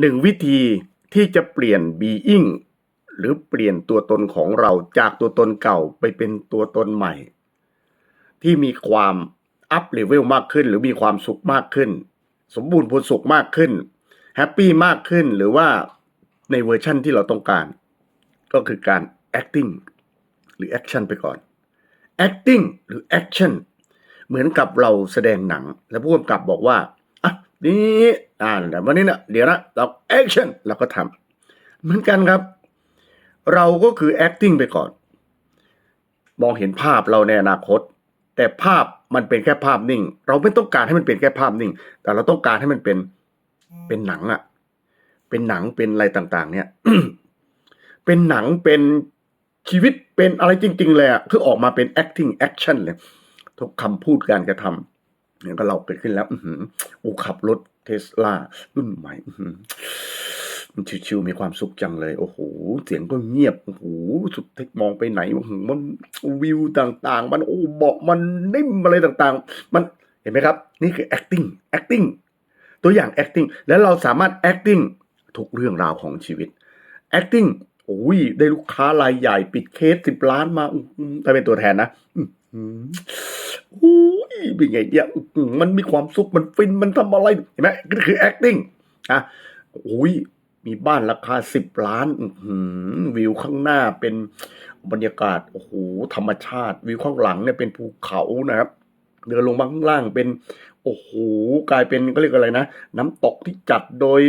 หนึ่งวิธีที่จะเปลี่ยน being หรือเปลี่ยนตัวตนของเราจากตัวตนเก่าไปเป็นตัวตนใหม่ ที่มีความอัพเลเวลมากขึ้น หรือมีความสุขมากขึ้น สมบูรณ์ผลสุขมากขึ้นแฮปปี้มากขึ้นหรือว่าในเวอร์ชั่นที่เราต้องการ ก็คือการ acting หรือ action ไปก่อน acting หรือ action เหมือนกับเราแสดงหนัง แล้วผู้กำกับบอกว่า นี่อ่านแต่วันนี้นะเดี๋ยวนะเรา action เราก็ทำเหมือนกันครับ เราก็คือ acting ไปก่อน มองเห็นภาพเราในอนาคต แต่ภาพมันเป็นแค่ภาพนิ่ง เราไม่ต้องการให้มันเป็นแค่ภาพนิ่ง แต่เราต้องการให้มันเป็นเป็นหนังอะเป็นหนังเป็นอะไรต่าง ๆ เนี่ยเป็นหนังเป็นชีวิตเป็นอะไรจริง ๆ เลยอะคือออกมาเป็น acting action เลยทุกคำพูดการกระทำ เนี่ยก็เราเกิดขึ้นแล้ว อืออโอ้ขับรถเทสลารุ่นใหม่มันชิวๆมีความสุขจังเลย โอ้โห เสียงก็เงียบ โอ้โห สุดเทคมองไปไหนโอ้โหมันวิวต่างๆ มันโอ้เบาะมันนิ่มอะไรต่างๆ มันเห็นไหมครับ นี่คือ acting acting ตัวอย่าง acting แล้วเราสามารถ acting ทุกเรื่องราวของชีวิต acting โอ้ยได้ลูกค้ารายใหญ่ปิดเคสสิบล้านมาถ้าเป็นตัวแทนนะอืออโอ้ เป็นไงเนี่ยอื้อหือมันมีความสุขมันฟินมันทำอะไรเห็นไหมก็คือ acting อะโอ้ยมีบ้านราคาสิบล้านหือวิวข้างหน้าเป็นบรรยากาศโอ้โหธรรมชาติ วิวข้างหลังเนี่ยเป็นภูเขานะครับเดินลงมาข้างล่างเป็น โอ้โหกลายเป็นก็เรียกอะไรนะ น้ำตกที่จัดโดย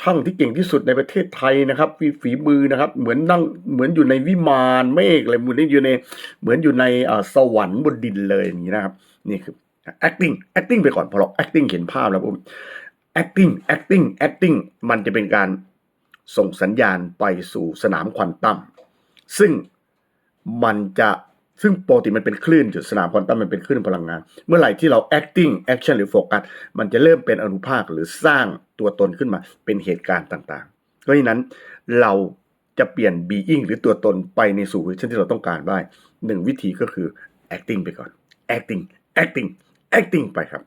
ช่างที่เก่งที่สุดในประเทศไทยนะครับฝีฝีมือนะครับ เหมือนนั่งเหมือนอยู่ในวิมานเมฆเลยเหมือนอยู่ในเหมือนอยู่ในสวรรค์บนดินเลยอย่างนี้นะครับนี่คือ acting acting ไปก่อนพอเรา acting เห็นภาพแล้วผม acting acting acting มันจะเป็นการส่งสัญญาณไปสู่สนามควอนตัมซึ่งมันจะซึ่งปกติมันเป็นคลื่นจุดสนามควอนตัมมันเป็นคลื่นพลังงาน เมื่อไหร่ที่เรา acting action หรือโฟกัสมันจะเริ่มเป็นอนุภาคหรือสร้าง ตัวตนขึ้นมาเป็นเหตุการณ์ต่างๆเพราะฉะนั้นเราจะเปลี่ยน being หรือตัวตนไปในสู่เวอร์ชันที่เราต้องการได้หนึ่งวิธีก็คือ acting ไปก่อน acting acting acting ไปครับ